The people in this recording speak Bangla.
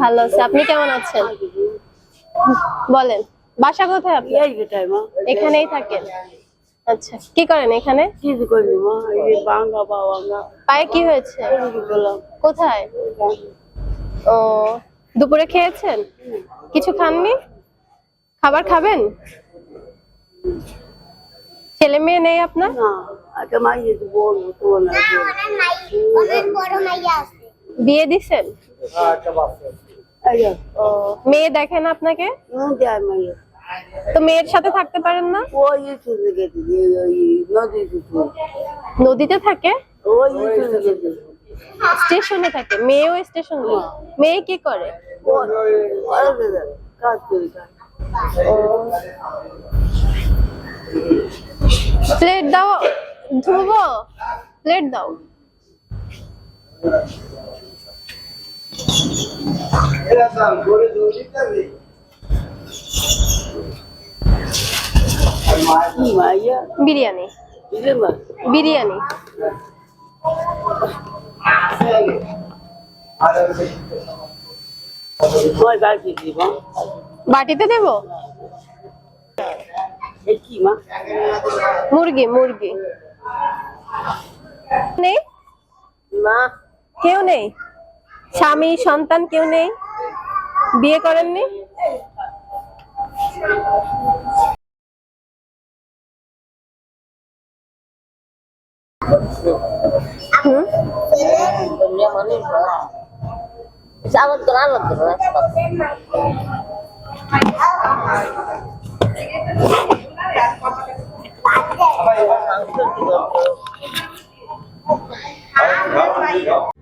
ভালো আছে। আপনি কেমন আছেন? বলেন বাসা কোথায় আপনি এখানেই থাকেন? আচ্ছা কি করেন এখানে? পায়ে কি হয়েছে? কোথায়? ও দুপুরে খেয়েছেন? কিছু খাননি? খাবার খাবেন? ছেলে মেয়ে নেই আপনার? বিয়ে দিছেন? এই যে, ও মেয়ে দেখেন আপনাকে? তো মেয়ের সাথে থাকতে পারেন না? নদীতে থাকে? স্টেশনে থাকে মেয়েও স্টেশনে মেয়ে কি করে? প্লেট দাও ধুবো প্লেট দাও। বিরিয়ানি। বিরিয়ানি। বাটিতে দেবো? মুরগি মুরগি। নেই? না। কেউ নেই? স্বামী সন্তান কেউ নেই? বিয়ে করেননি? হুম Dunia Selamat selamat selamat. Apa ya?